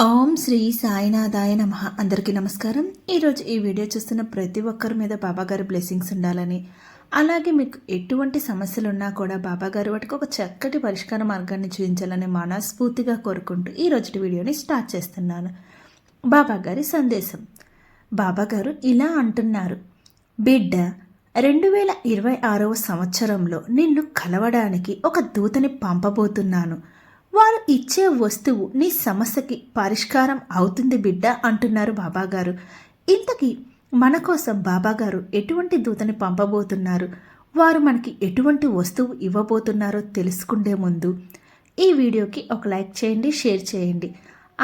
ఓం శ్రీ సాయినాథాయ నమ. అందరికీ నమస్కారం. ఈరోజు ఈ వీడియో చూస్తున్న ప్రతి ఒక్కరి మీద బాబాగారి బ్లెస్సింగ్స్ ఉండాలని. అలాగే మీకు ఎటువంటి సమస్యలు ఉన్నా కూడా బాబాగారు వాటికి ఒక చక్కటి పరిష్కార మార్గాన్ని చూపించాలని మనస్ఫూర్తిగా కోరుకుంటూ ఈ రోజు వీడియోని స్టార్ట్ చేస్తున్నాను. బాబాగారి సందేశం. బాబాగారు ఇలా అంటున్నారు. బిడ్డ రెండు వేల ఇరవై ఆరవ సంవత్సరంలో నిన్ను కలవడానికి ఒక దూతని పంపబోతున్నాను. వారు ఇచ్చే వస్తువు నీ సమస్యకి పరిష్కారం అవుతుంది బిడ్డ అంటున్నారు బాబాగారు. ఇంతకీ మన కోసం బాబాగారు ఎటువంటి దూతని పంపబోతున్నారు? వారు మనకి ఎటువంటి వస్తువు ఇవ్వబోతున్నారో తెలుసుకుండే ముందు ఈ వీడియోకి ఒక లైక్ చేయండి షేర్ చేయండి.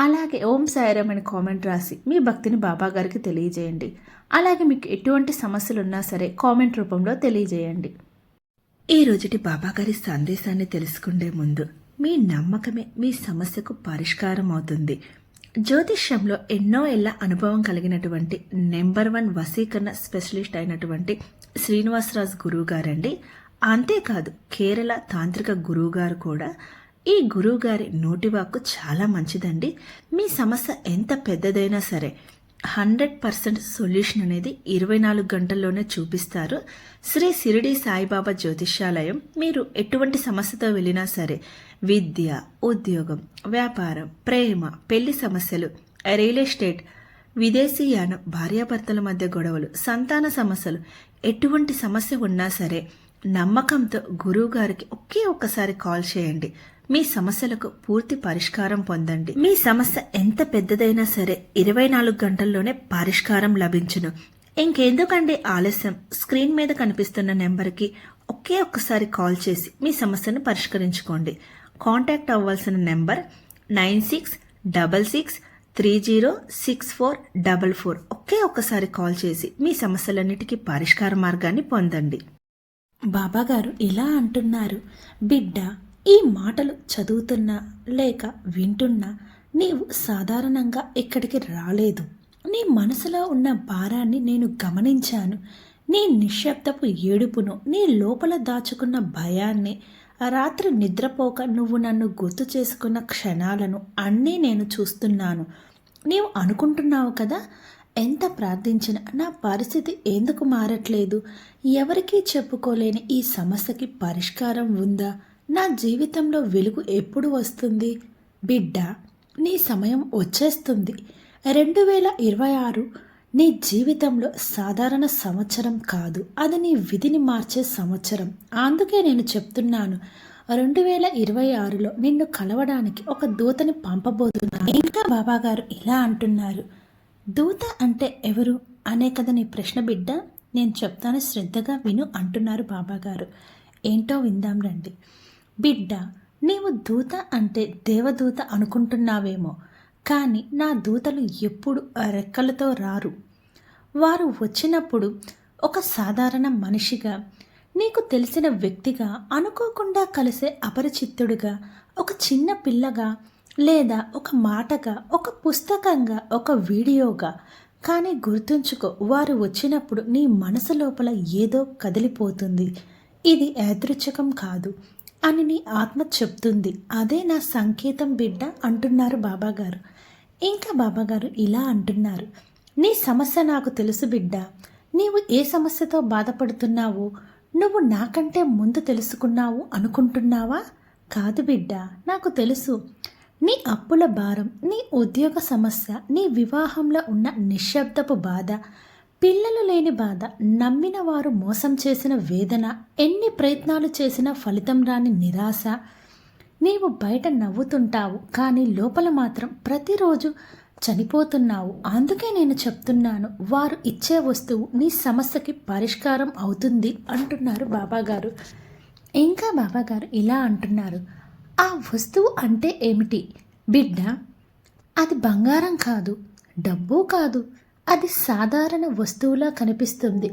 అలాగే ఓం సాయిరామ్ అని కామెంట్ రాసి మీ భక్తిని బాబాగారికి తెలియజేయండి. అలాగే మీకు ఎటువంటి సమస్యలు ఉన్నా సరే కామెంట్ రూపంలో తెలియజేయండి. ఈ రోజుటి బాబాగారి సందేశాన్ని తెలుసుకుండే ముందు మీ నమ్మకమే మీ సమస్యకు పరిష్కారం అవుతుంది జ్యోతిష్యంలో ఎన్నో ఏళ్ళ అనుభవం కలిగినటువంటి నెంబర్ వన్ వసీకరణ స్పెషలిస్ట్ అయినటువంటి శ్రీనివాసరాజు గురువు గారండి అంతేకాదు కేరళ తాంత్రిక గురువు గారు కూడా ఈ గురువు గారి నోటివాక్కు చాలా మంచిదండి. మీ సమస్య ఎంత పెద్దదైనా సరే హండ్రెడ్ పర్సెంట్ సొల్యూషన్ అనేది ఇరవై నాలుగు గంటల్లోనే చూపిస్తారు. శ్రీ సిరిడి సాయిబాబా జ్యోతిష్యాలయం మీరు ఎటువంటి సమస్యతో వెళ్ళినా సరే విద్య ఉద్యోగం వ్యాపారం ప్రేమ పెళ్ళి సమస్యలు రియల్ ఎస్టేట్ విదేశీయానం భార్యాభర్తల మధ్య గొడవలు సంతాన సమస్యలు ఎటువంటి సమస్య ఉన్నా సరే నమ్మకంతో గురువు గారికి ఒకే ఒక్కసారి కాల్ చేయండి. మీ సమస్యలకు పూర్తి పరిష్కారం పొందండి. మీ సమస్య ఎంత పెద్దదైనా సరే ఇరవై నాలుగు గంటల్లోనే పరిష్కారం లభించును. ఇంకెందుకండి ఆలస్యం? స్క్రీన్ మీద కనిపిస్తున్న నెంబర్కి ఒకే ఒక్కసారి కాల్ చేసి మీ సమస్యను పరిష్కరించుకోండి. కాంటాక్ట్ అవ్వాల్సిన number nine six double six three zero six four double four. ఒకే ఒక్కసారి కాల్ చేసి మీ సమస్యలన్నిటికీ పరిష్కార మార్గాన్ని పొందండి. బాబాగారు ఇలా అంటున్నారు. బిడ్డ ఈ మాటలు చదువుతున్నా లేక వింటున్నా నీవు సాధారణంగా ఇక్కడికి రాలేదు. నీ మనసులో ఉన్న భారాన్ని నేను గమనించాను. నీ నిశ్శబ్దపు ఏడుపును నీ లోపల దాచుకున్న భయాన్ని రాత్రి నిద్రపోక నువ్వు నన్ను గుర్తు చేసుకున్న క్షణాలను అన్నీ నేను చూస్తున్నాను. నీవు అనుకుంటున్నావు కదా ఎంత ప్రార్థించినా నా పరిస్థితి ఎందుకు మారట్లేదు? ఎవరికీ చెప్పుకోలేని ఈ సమస్యకి పరిష్కారం ఉందా? నా జీవితంలో వెలుగు ఎప్పుడు వస్తుంది? బిడ్డ నీ సమయం వచ్చేస్తుంది. రెండు వేల ఇరవై ఆరు నీ జీవితంలో సాధారణ సంవత్సరం కాదు. అది నీ విధిని మార్చే సంవత్సరం. అందుకే నేను చెప్తున్నాను రెండు వేల ఇరవై ఆరులో నిన్ను కలవడానికి ఒక దూతని పంపబోతున్నాను. ఇంకా బాబాగారు ఇలా అంటున్నారు దూత అంటే ఎవరు? అనే కదా నీ ప్రశ్న బిడ్డ. నేను చెప్తాను శ్రద్ధగా విను అంటున్నారు బాబాగారు. ఏంటో విందాం రండి. బిడ్డ నీవు దూత అంటే దేవదూత అనుకుంటున్నావేమో కానీ నా దూతలు ఎప్పుడు రెక్కలతో రారు. వారు వచ్చినప్పుడు ఒక సాధారణ మనిషిగా నీకు తెలిసిన వ్యక్తిగా అనుకోకుండా కలిసే అపరిచిత్తుడుగా ఒక చిన్న పిల్లగా లేదా ఒక మాటగా ఒక పుస్తకంగా ఒక వీడియోగా కానీ గుర్తుంచుకో వారు వచ్చినప్పుడు నీ మనసు లోపల ఏదో కదిలిపోతుంది. ఇది యాదృచ్ఛకం కాదు. అని నీ ఆత్మ చెప్తుంది. అదే నా సంకేతం బిడ్డ అంటున్నారు బాబాగారు. ఇంకా బాబాగారు ఇలా అంటున్నారు. నీ సమస్య నాకు తెలుసు బిడ్డ. నీవు ఏ సమస్యతో బాధపడుతున్నావో? నువ్వు నాకంటే ముందు తెలుసుకున్నావు అనుకుంటున్నావా? కాదు బిడ్డ నాకు తెలుసు. నీ అప్పుల భారం నీ ఉద్యోగ సమస్య నీ వివాహంలో ఉన్న నిశ్శబ్దపు బాధ పిల్లలు లేని బాధ నమ్మిన వారు మోసం చేసిన వేదన ఎన్ని ప్రయత్నాలు చేసినా ఫలితం రాని నిరాశ. నీవు బయట నవ్వుతుంటావు కానీ లోపల మాత్రం ప్రతిరోజు చనిపోతున్నావు. అందుకే నేను చెప్తున్నాను వారు ఇచ్చే వస్తువు నీ సమస్యకి పరిష్కారం అవుతుంది అంటున్నారు బాబాగారు. ఇంకా బాబాగారు ఇలా అంటున్నారు ఆ వస్తువు అంటే ఏమిటి? బిడ్డ అది బంగారం కాదు డబ్బు కాదు అది సాధారణ వస్తువులా కనిపిస్తుంది.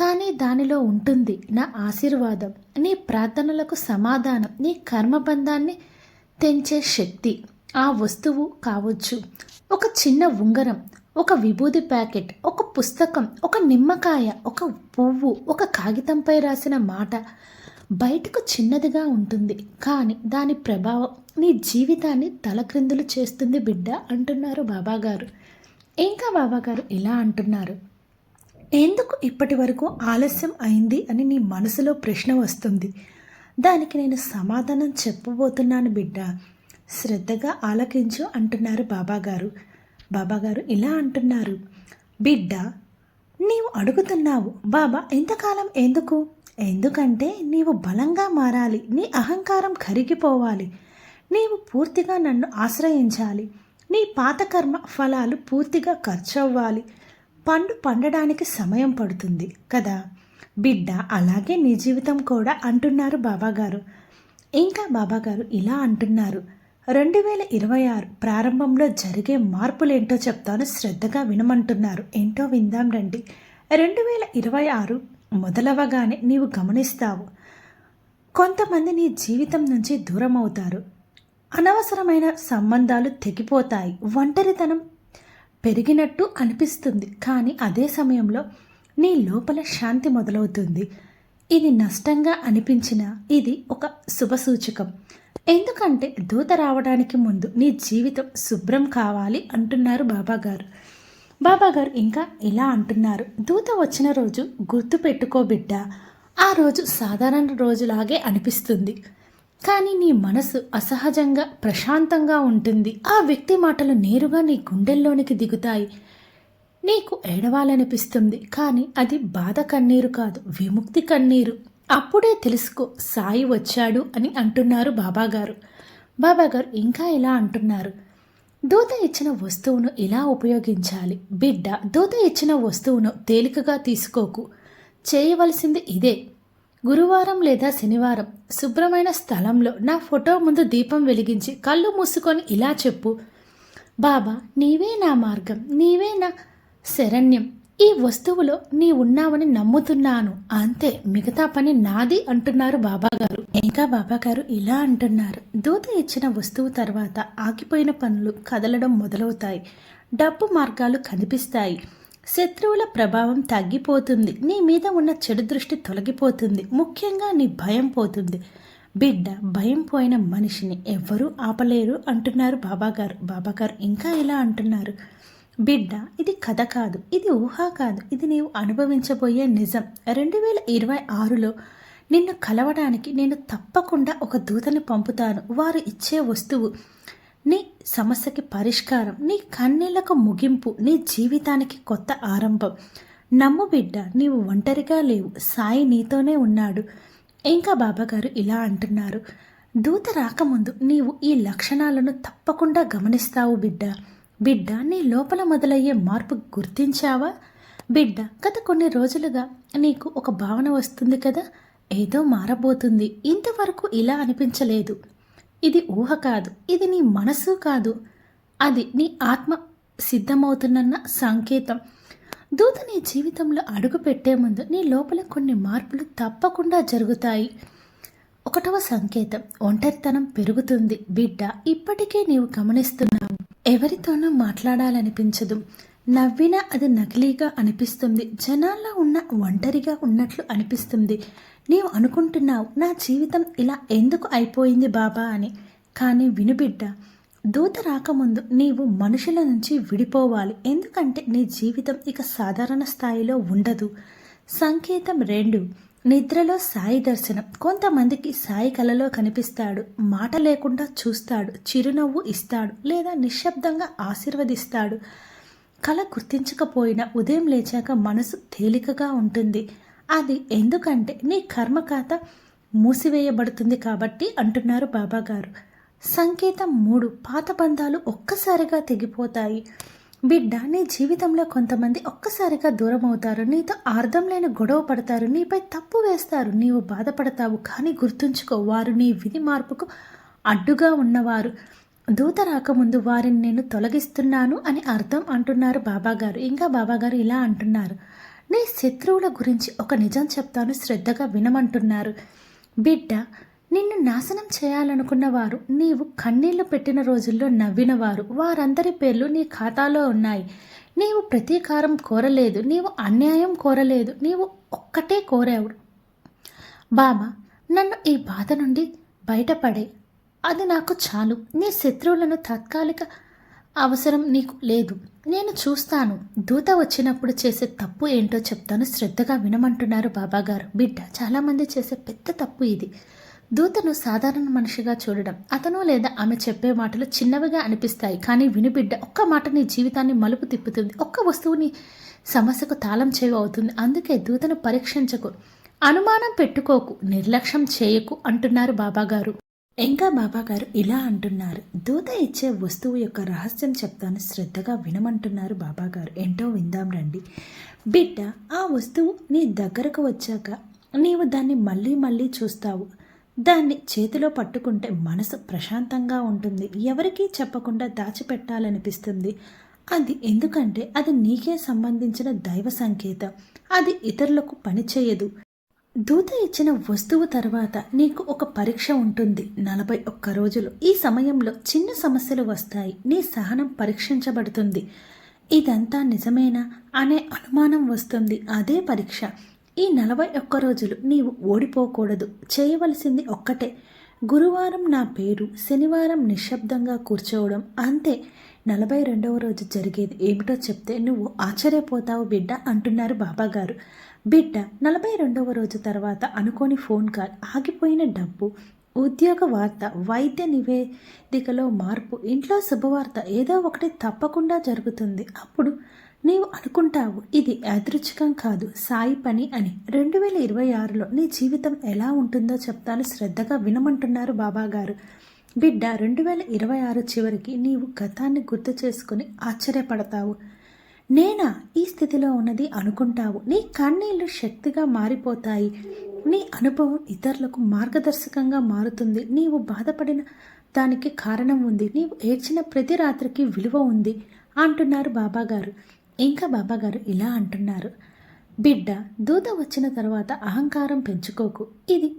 కానీ దానిలో ఉంటుంది నా ఆశీర్వాదం నీ ప్రార్థనలకు సమాధానం నీ కర్మబంధాన్ని తెంచే శక్తి. ఆ వస్తువు కావచ్చు. ఒక చిన్న ఉంగరం ఒక విభూది ప్యాకెట్ ఒక పుస్తకం ఒక నిమ్మకాయ ఒక పువ్వు ఒక కాగితంపై రాసిన మాట బయటకు చిన్నదిగా ఉంటుంది. కానీ దాని ప్రభావం నీ జీవితాన్ని తలక్రిందులు చేస్తుంది బిడ్డ అంటున్నారు బాబాగారు. ఇంకా బాబాగారు ఇలా అంటున్నారు. ఎందుకు ఇప్పటి వరకు ఆలస్యం అయింది అని నీ మనసులో ప్రశ్న వస్తుంది? దానికి నేను సమాధానం చెప్పబోతున్నాను బిడ్డ. శ్రద్ధగా ఆలకించు అంటున్నారు బాబాగారు బాబాగారు ఇలా అంటున్నారు. బిడ్డ నీవు అడుగుతున్నావు బాబా ఎంతకాలం ఎందుకు? ఎందుకంటే నీవు బలంగా మారాలి నీ అహంకారం కరిగిపోవాలి. నీవు పూర్తిగా నన్ను ఆశ్రయించాలి. నీ పాత కర్మ ఫలాలు పూర్తిగా ఖర్చవ్వాలి. పండు పండడానికి సమయం పడుతుంది కదా? బిడ్డ అలాగే నీ జీవితం కూడా అంటున్నారు బాబాగారు. ఇంకా బాబాగారు ఇలా అంటున్నారు. రెండు వేల ఇరవై ఆరు ప్రారంభంలో జరిగే మార్పులేంటో చెప్తాను శ్రద్ధగా వినమంటున్నారు. ఏంటో విందాం రండి. రెండు వేల ఇరవై ఆరు మొదలవగానే నీవు గమనిస్తావు. కొంతమంది నీ జీవితం నుంచి దూరం అవుతారు అనవసరమైన సంబంధాలు తెగిపోతాయి. ఒంటరితనం పెరిగినట్టు అనిపిస్తుంది. కానీ అదే సమయంలో నీ లోపల శాంతి మొదలవుతుంది. ఇది నష్టంగా అనిపించిన ఇది ఒక శుభసూచకం ఎందుకంటే దూత రావడానికి ముందు నీ జీవితం శుభ్రం కావాలి అంటున్నారు బాబాగారు. బాబాగారు ఇంకా ఇలా అంటున్నారు. దూత వచ్చిన రోజు గుర్తు పెట్టుకో బిడ్డ. ఆ రోజు సాధారణ రోజులాగే అనిపిస్తుంది. కానీ నీ మనసు అసహజంగా ప్రశాంతంగా ఉంటుంది. ఆ వ్యక్తి మాటలు నేరుగా నీ గుండెల్లోనికి దిగుతాయి. నీకు ఏడవాలనిపిస్తుంది కానీ అది బాధ కన్నీరు కాదు విముక్తి కన్నీరు. అప్పుడే తెలుసుకో సాయి వచ్చాడు అని అంటున్నారు బాబాగారు. బాబాగారు ఇంకా ఇలా అంటున్నారు. దూత ఇచ్చిన వస్తువును ఇలా ఉపయోగించాలి. బిడ్డ దూత ఇచ్చిన వస్తువును తేలికగా తీసుకోకు. చేయవలసింది ఇదే. గురువారం లేదా శనివారం శుభ్రమైన స్థలంలో నా ఫోటో ముందు దీపం వెలిగించి కళ్ళు మూసుకొని ఇలా చెప్పు. బాబా నీవే నా మార్గం నీవే నా శరణ్యం. ఈ వస్తువులో నీ ఉన్నావని నమ్ముతున్నాను. అంతే మిగతా పని నాది అంటున్నారు బాబాగారు. ఇంకా బాబాగారు ఇలా అంటున్నారు. దూత ఇచ్చిన వస్తువు తర్వాత ఆగిపోయిన పనులు కదలడం మొదలవుతాయి. డబ్బు మార్గాలు కనిపిస్తాయి. శత్రువుల ప్రభావం తగ్గిపోతుంది. నీ మీద ఉన్న చెడు దృష్టి తొలగిపోతుంది. ముఖ్యంగా నీ భయం పోతుంది. బిడ్డ భయం పోయిన మనిషిని ఎవ్వరూ ఆపలేరు అంటున్నారు బాబాగారు. బాబాగారు ఇంకా ఇలా అంటున్నారు. బిడ్డ ఇది కథ కాదు ఇది ఊహ కాదు ఇది నీవు అనుభవించబోయే నిజం. రెండు వేల ఇరవై ఆరులో నిన్ను కలవడానికి నేను తప్పకుండా ఒక దూతని పంపుతాను. వారు ఇచ్చే వస్తువు నీ సమస్యకి పరిష్కారం నీ కన్నీళ్ళకు ముగింపు నీ జీవితానికి కొత్త ఆరంభం. నమ్ము బిడ్డ నీవు ఒంటరిగా లేవు సాయి నీతోనే ఉన్నాడు. ఇంకా బాబాగారు ఇలా అంటున్నారు. దూత రాకముందు నీవు ఈ లక్షణాలను తప్పకుండా గమనిస్తావు బిడ్డ. బిడ్డ నీ లోపల మొదలయ్యే మార్పు గుర్తించావా? బిడ్డ గత కొన్ని రోజులుగా నీకు ఒక భావన వస్తుంది కదా? ఏదో మారబోతుంది. ఇంతవరకు ఇలా అనిపించలేదు. ఇది ఊహ కాదు ఇది నీ మనసు కాదు. అది నీ ఆత్మ సిద్ధమవుతున్న సంకేతం. దూత నీ జీవితంలో అడుగు పెట్టే ముందు నీ లోపల కొన్ని మార్పులు తప్పకుండా జరుగుతాయి. ఒకటవ సంకేతం ఒంటరితనం పెరుగుతుంది. బిడ్డ ఇప్పటికే నీవు గమనిస్తున్నావు. ఎవరితోనూ మాట్లాడాలనిపించదు. నవ్వినా అది నకిలీగా అనిపిస్తుంది. జనాల్లో ఉన్న ఒంటరిగా ఉన్నట్లు అనిపిస్తుంది. నీవు అనుకుంటున్నావు నా జీవితం ఇలా ఎందుకు అయిపోయింది బాబా అని. కానీ వినుబిడ్డ దూత రాకముందు నీవు మనుషుల నుంచి విడిపోవాలి. ఎందుకంటే నీ జీవితం ఇక సాధారణ స్థాయిలో ఉండదు. సంకేతం రెండు నిద్రలో సాయి దర్శనం. కొంతమందికి సాయి కలలో కనిపిస్తాడు మాట లేకుండా చూస్తాడు చిరునవ్వు ఇస్తాడు లేదా నిశ్శబ్దంగా ఆశీర్వదిస్తాడు. కళ గుర్తించకపోయినా ఉదయం లేచాక మనసు తేలికగా ఉంటుంది. అది ఎందుకంటే నీ కర్మకాత మూసివేయబడుతుంది కాబట్టి అంటున్నారు బాబాగారు. సంకేతం మూడు. పాత బంధాలు ఒక్కసారిగా తెగిపోతాయి. బిడ్డ నీ జీవితంలో కొంతమంది ఒక్కసారిగా దూరం అవుతారు నీతో అర్థం లేని గొడవ పడతారు. నీపై తప్పు వేస్తారు. నీవు బాధపడతావు కానీ గుర్తుంచుకో. వారు నీ విధి మార్పుకు అడ్డుగా ఉన్నవారు. దూత రాకముందు వారిని నేను తొలగిస్తున్నాను అని అర్థం అంటున్నారు బాబాగారు. ఇంకా బాబాగారు ఇలా అంటున్నారు. నీ శత్రువుల గురించి ఒక నిజం చెప్తాను శ్రద్ధగా వినమంటున్నారు. బిడ్డ నిన్ను నాశనం చేయాలనుకున్న వారు నీవు కన్నీళ్ళు పెట్టిన రోజుల్లో నవ్వినవారు. వారందరి పేర్లు నీ ఖాతాలో ఉన్నాయి. నీవు ప్రతీకారం కోరలేదు. నీవు అన్యాయం కోరలేదు. నీవు ఒక్కటే కోరావు. బాబా నన్ను ఈ బాధ నుండి బయటపడే అది నాకు చాలు. నీ శత్రువులను తాత్కాలిక అవసరం నీకు లేదు. నేను చూస్తాను. దూత వచ్చినప్పుడు చేసే తప్పు ఏంటో చెప్తాను. శ్రద్ధగా వినమంటున్నారు బాబాగారు. బిడ్డ చాలామంది చేసే పెద్ద తప్పు ఇది. దూతను సాధారణ మనిషిగా చూడడం. అతను లేదా ఆమె చెప్పే మాటలు చిన్నవిగా అనిపిస్తాయి. కానీ విని బిడ్డ ఒక్క మాట నీ జీవితాన్ని మలుపు తిప్పుతుంది. ఒక్క వస్తువుని సమస్యకు తాళం చేవి అవుతుంది. అందుకే దూతను పరీక్షించకు. అనుమానం పెట్టుకోకు. నిర్లక్ష్యం చేయకు అంటున్నారు బాబాగారు. ఇంకా బాబాగారు ఇలా అంటున్నారు. దూత ఇచ్చే వస్తువు యొక్క రహస్యం చెప్తాను శ్రద్ధగా వినమంటున్నారు బాబాగారు. ఏంటో విందాం రండి. బిడ్డ ఆ వస్తువు నీ దగ్గరకు వచ్చాక నీవు దాన్ని మళ్ళీ మళ్ళీ చూస్తావు. దాన్ని చేతిలో పట్టుకుంటే మనసు ప్రశాంతంగా ఉంటుంది. ఎవరికీ చెప్పకుండా దాచిపెట్టాలనిపిస్తుంది. అది ఎందుకంటే అది నీకే సంబంధించిన దైవ సంకేతం. అది ఇతరులకు పనిచేయదు దూత ఇచ్చిన వస్తువు తర్వాత నీకు ఒక పరీక్ష ఉంటుంది. నలభై ఒక్క రోజులు. ఈ సమయంలో చిన్న సమస్యలు వస్తాయి. నీ సహనం పరీక్షించబడుతుంది. ఇదంతా నిజమేనా? అనే అనుమానం వస్తుంది. అదే పరీక్ష. ఈ నలభై ఒక్క రోజులు నీవు ఓడిపోకూడదు. చేయవలసింది ఒక్కటే. గురువారం నా పేరు శనివారం నిశ్శబ్దంగా కూర్చోవడం. అంతే. నలభై రెండవ రోజు జరిగేది ఏమిటో చెప్తే నువ్వు ఆశ్చర్యపోతావు బిడ్డ అంటున్నారు బాబాగారు. బిడ్డ నలభై రెండవ రోజు తర్వాత అనుకోని ఫోన్ కాల్. ఆగిపోయిన డబ్బు ఉద్యోగ వార్త వైద్య నివేదికలో మార్పు ఇంట్లో శుభవార్త ఏదో ఒకటి తప్పకుండా జరుగుతుంది. అప్పుడు నీవు అనుకుంటావు ఇది యాదృచ్ఛికం కాదు సాయి పని అని. రెండు వేల ఇరవై ఆరులో నీ జీవితం ఎలా ఉంటుందో చెప్తాను శ్రద్ధగా వినమంటున్నారు బాబాగారు. బిడ్డ రెండు వేల ఇరవై ఆరు చివరికి నీవు గతాన్ని గుర్తు చేసుకుని ఆశ్చర్యపడతావు. నేనా ఈ స్థితిలో ఉన్నది అనుకుంటావు. నీ కన్నీళ్ళు శక్తిగా మారిపోతాయి. నీ అనుభవం ఇతరులకు మార్గదర్శకంగా మారుతుంది. నీవు బాధపడిన దానికి కారణం ఉంది. నీవు ఏడ్చిన ప్రతి రాత్రికి విలువ ఉంది అంటున్నారు బాబాగారు. ఇంకా బాబాగారు ఇలా అంటున్నారు. బిడ్డ దూత వచ్చిన తర్వాత అహంకారం పెంచుకోకు. ఇది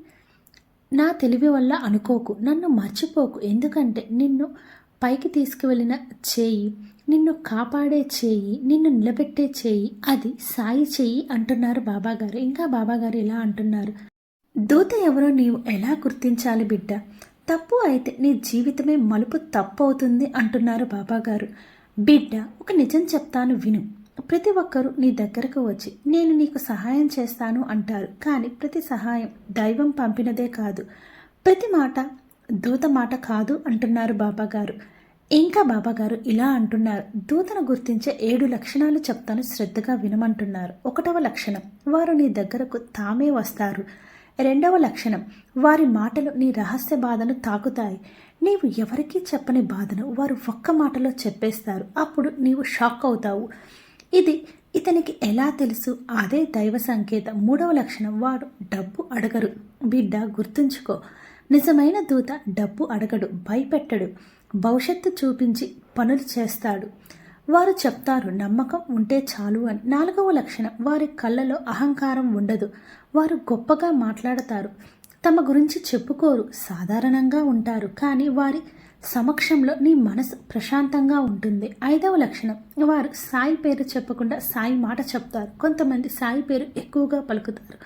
నా తెలివి వల్ల అనుకోకు. నన్ను మర్చిపోకు. ఎందుకంటే నిన్ను పైకి తీసుకువెళ్ళిన చేయి నిన్ను కాపాడే చేయి నిన్ను నిలబెట్టే చేయి అది సాయి చేయి అంటున్నారు బాబాగారు. ఇంకా బాబాగారు ఇలా అంటున్నారు? దూత ఎవరో నీవు ఎలా గుర్తించాలి బిడ్డ? తప్పు అయితే నీ జీవితమే మలుపు తప్పు అవుతుంది అంటున్నారు బాబాగారు. బిడ్డ ఒక నిజం చెప్తాను విను. ప్రతి ఒక్కరూ నీ దగ్గరకు వచ్చి నేను నీకు సహాయం చేస్తాను అంటారు. కానీ ప్రతి సహాయం దైవం పంపినదే కాదు. ప్రతి మాట దూత మాట కాదు అంటున్నారు బాబాగారు. ఇంకా బాబాగారు ఇలా అంటున్నారు. దూతను గుర్తించే ఏడు లక్షణాలు చెప్తాను శ్రద్ధగా వినమంటున్నారు. ఒకటవ లక్షణం వారు నీ దగ్గరకు తామే వస్తారు. రెండవ లక్షణం వారి మాటలు నీ రహస్య బాధను తాకుతాయి. నీవు ఎవరికీ చెప్పని బాధను వారు ఒక్క మాటలో చెప్పేస్తారు. అప్పుడు నీవు షాక్ అవుతావు. ఇది ఇతనికి ఎలా తెలుసు? అదే దైవ సంకేతం. మూడవ లక్షణం వాడు డబ్బు అడగరు. బిడ్డ గుర్తుంచుకో. నిజమైన దూత డబ్బు అడగడు భయపెట్టడు. భవిష్యత్తు చూపించి పనులు చేస్తాడు. వారు చెప్తారు నమ్మకం ఉంటే చాలు అని. నాలుగవ లక్షణం వారి కళ్ళలో అహంకారం ఉండదు. వారు గొప్పగా మాట్లాడతారు. తమ గురించి చెప్పుకోరు సాధారణంగా ఉంటారు. కానీ వారి సమక్షంలో నీ మనసు ప్రశాంతంగా ఉంటుంది. ఐదవ లక్షణం వారు సాయి పేరు చెప్పకుండా సాయి మాట చెప్తారు. కొంతమంది సాయి పేరు ఎక్కువగా పలుకుతారు.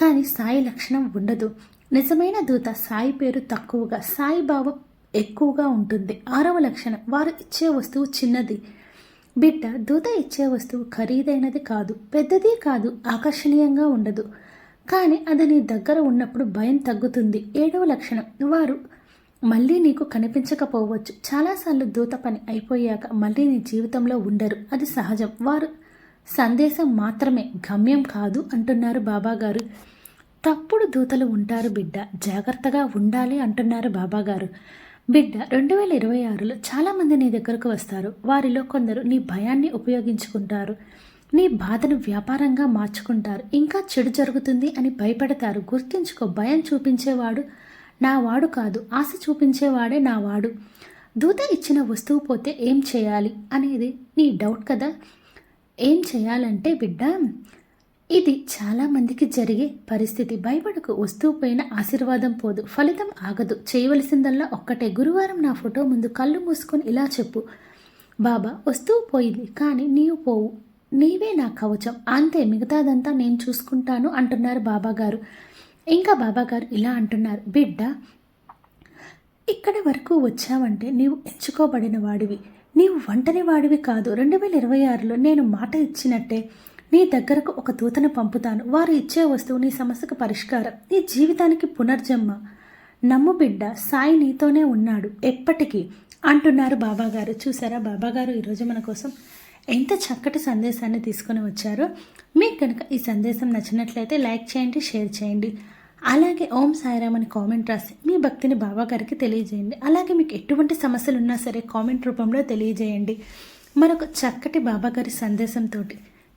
కానీ సాయి లక్షణం ఉండదు. నిజమైన దూత సాయి పేరు తక్కువగా సాయి భావం ఎక్కువగా ఉంటుంది. ఆరవ లక్షణం వారు ఇచ్చే వస్తువు చిన్నది. బిడ్డ దూత ఇచ్చే వస్తువు ఖరీదైనది కాదు పెద్దది కాదు ఆకర్షణీయంగా ఉండదు. కానీ అది నీ దగ్గర ఉన్నప్పుడు భయం తగ్గుతుంది. ఏడవ లక్షణం వారు మళ్ళీ నీకు కనిపించకపోవచ్చు. చాలాసార్లు దూత పని అయిపోయాక మళ్ళీ నీ జీవితంలో ఉండరు. అది సహజం. వారు సందేశం మాత్రమే గమ్యం కాదు అంటున్నారు బాబాగారు. తప్పుడు దూతలు ఉంటారు బిడ్డ. జాగ్రత్తగా ఉండాలి అంటున్నారు బాబాగారు. బిడ్డ రెండు వేల ఇరవై ఆరులో చాలామంది నీ దగ్గరకు వస్తారు. వారిలో కొందరు నీ భయాన్ని ఉపయోగించుకుంటారు. నీ బాధను వ్యాపారంగా మార్చుకుంటారు. ఇంకా చెడు జరుగుతుంది అని భయపడతారు. గుర్తుంచుకో భయం చూపించేవాడు నా వాడు కాదు. ఆశ చూపించేవాడే నా వాడు. దూత ఇచ్చిన వస్తువు పోతే ఏం చేయాలి అనేది నీ డౌట్ కదా? ఏం చేయాలంటే బిడ్డ ఇది చాలామందికి జరిగే పరిస్థితి. భయపడకు వస్తువు పైన ఆశీర్వాదం పోదు. ఫలితం ఆగదు. చేయవలసిందల్లా ఒక్కటే. గురువారం నా ఫోటో ముందు కళ్ళు మూసుకొని ఇలా చెప్పు. బాబా వస్తువు పోయింది కానీ నీవు పోవు. నీవే నా కవచం. అంతే మిగతాదంతా నేను చూసుకుంటాను అంటున్నారు బాబాగారు. ఇంకా బాబాగారు ఇలా అంటున్నారు. బిడ్డ ఇక్కడి వరకు వచ్చావంటే నీవు ఎంచుకోబడిన వాడివి. నీవు వంటని వాడివి కాదు. రెండు వేల ఇరవై ఆరులో నేను మాట ఇచ్చినట్టే. నీ దగ్గరకు ఒక దూతను పంపుతాను. వారు ఇచ్చే వస్తువు నీ సమస్యకు పరిష్కారం. నీ జీవితానికి పునర్జన్మ. నమ్ము బిడ్డ సాయి నీతోనే ఉన్నాడు. ఎప్పటికీ అంటున్నారు బాబాగారు. చూసారా బాబాగారు ఈరోజు మన కోసం ఎంత చక్కటి సందేశాన్ని తీసుకొని వచ్చారో. మీకు కనుక ఈ సందేశం నచ్చినట్లయితే లైక్ చేయండి షేర్ చేయండి. అలాగే ఓం సాయిరామ్ అని కామెంట్ రాసి మీ భక్తిని బాబాగారికి తెలియజేయండి. అలాగే మీకు ఎటువంటి సమస్యలు ఉన్నా సరే కామెంట్ రూపంలో తెలియజేయండి. మరొక చక్కటి బాబాగారి సందేశంతో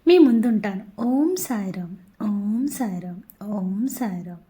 మీ ముందుంటాను. ఓం సాయిరామ్. ఓం సాయిరామ్. ఓం సాయిరామ్.